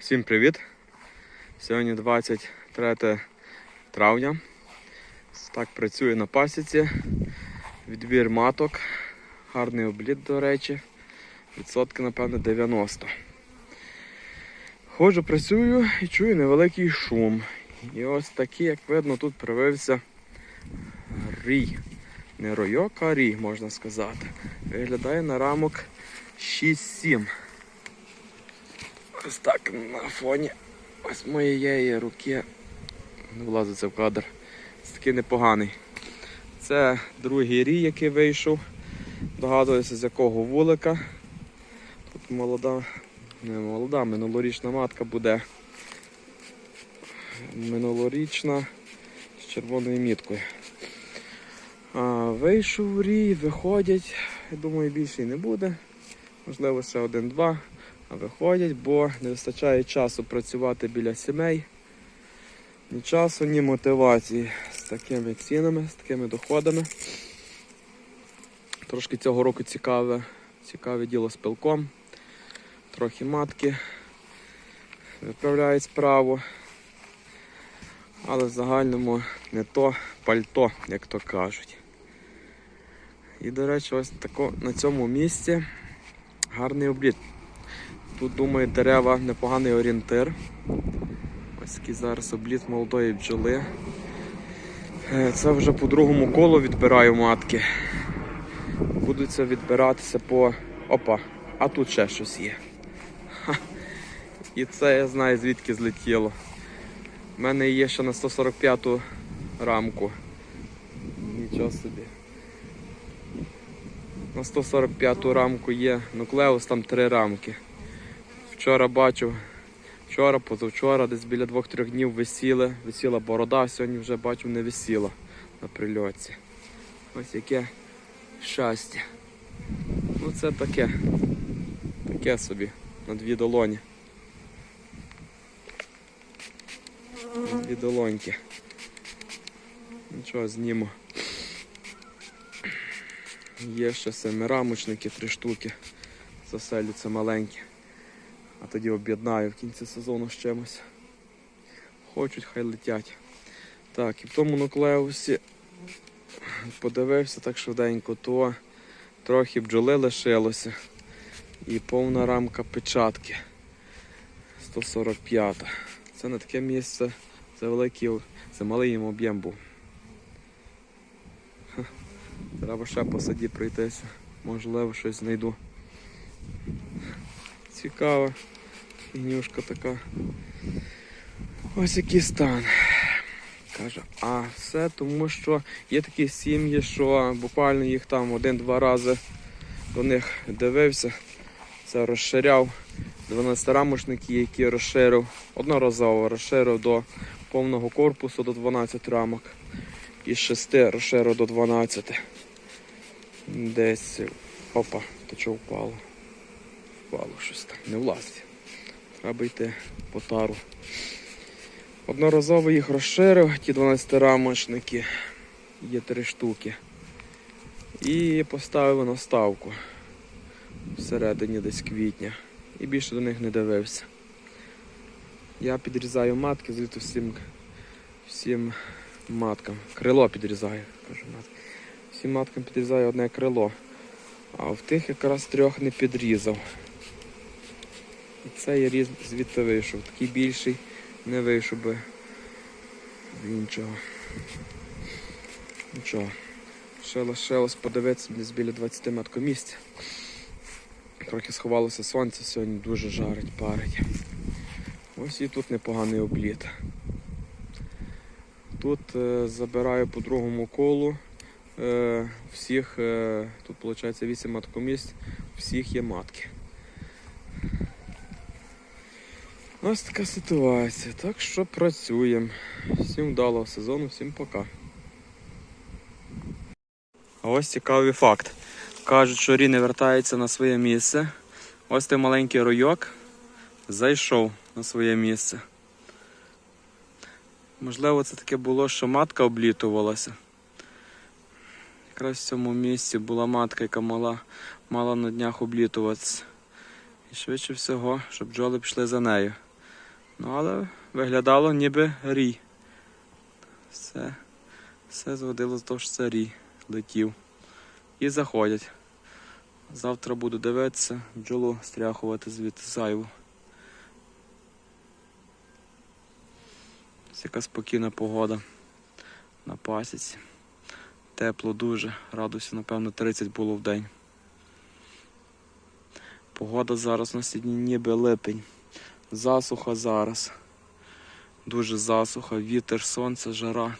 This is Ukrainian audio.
Всім привіт! Сьогодні 23 травня. Так працює на пасіці. Відбір маток. Гарний обліт, до речі. Відсотки, напевно, 90. Ходжу, працюю і чую невеликий шум. І ось такий, як видно, тут привився рій. Не ройок, а рій, можна сказати. Виглядає на рамок 6-7. Ось так на фоні ось моєї руки. Не влазиться в кадр. Ось такий непоганий. Це другий рій, який вийшов. Догадуюся, з якого вулика. Тут молода, не молода, минулорічна матка буде. Минулорічна з червоною міткою. А, вийшов рій, виходять. Я думаю, більше й не буде. Можливо, ще один-два. Виходять, бо не вистачає часу працювати біля сімей. Ні часу, ні мотивації з такими цінами, з такими доходами. Трошки цього року цікаве, цікаве діло з пилком. Трохи матки виправляють справу. Але в загальному не то пальто, як то кажуть. І, до речі, ось на цьому місці гарний обліт. Тут, думаю, дерева непоганий орієнтир. Ось такий зараз обліт молодої бджоли. Е, Це вже по другому колу відбираю матки. Будуться відбиратися по. Опа, а тут ще щось є. І це я знаю звідки злетіло. У мене є ще на 145-ту рамку. Нічого собі. На 145-ту рамку є нуклеус, там три рамки. Вчора бачив, вчора, позавчора, десь біля двох-трьох днів висіли. Висіла борода, сьогодні вже бачив не висіла на прильотці. Ось яке щастя. Ну це таке. Таке собі. На дві долоні. На дві долоньки. Нічого, зніму. Є ще семирамочники, три штуки. Заселються маленькі. Тоді об'єднаю в кінці сезону з чимось. Хочуть, хай летять. Так, і в тому нуклеусі подивився так швиденько, то трохи бджоли лишилося. І повна рамка печатки. 145. Це не таке місце, це великий, це малий їм об'єм був. Треба ще по саді пройтися. Можливо, щось знайду. Цікава фігнюшка така. Ось який стан. Каже, а все тому, що є такі сім'ї, що буквально їх там один-два рази до них дивився. Це розширяв 12 рамочники, які розширив одноразово розширив до повного корпусу до 12 рамок. Із 6 розширив до 12. Десь опа, то що впало? Впало щось там, не влазить. Треба йти по тару. Одноразово їх розширив, ті 12 рамочники, є три штуки. І поставив наставку всередині десь квітня. І більше до них не дивився. Я підрізаю матки, звідти всім, всім маткам. Крило підрізаю, кажу матки. Всім маткам підрізаю одне крило. А в тих якраз трьох не підрізав. І цей різ звідти вийшов. Такий більший не вийшов би з іншого. Нічого. Ще лишилось подивитися десь біля 20 маткомісць. Трохи сховалося сонце, сьогодні дуже жарить, парить. Ось і тут непоганий обліт. Тут е, забираю по другому колу. Е, всіх, е, тут виходить 8 маткомісць, всіх є матки. Ось така ситуація. Так що працюємо. Всім вдалого сезону, всім пока. А ось цікавий факт. Кажуть, що Рі не вертається на своє місце. Ось той маленький ройок зайшов на своє місце. Можливо, це таке було, що матка облітувалася. Якраз в цьому місці була матка, яка мала, мала на днях облітуватися. І швидше всього, щоб бджоли пішли за нею. Ну, але виглядало ніби рій. Все, все зводило з того, що це рій летів. І заходять. Завтра буду дивитися, бджолу стряхувати звідти зайву. Ось яка спокійна погода на пасіці. Тепло дуже, градусів, напевно, 30 було в день. Погода зараз на сьогодні ніби липень. Засуха зараз. Дуже засуха, вітер, сонце, жара.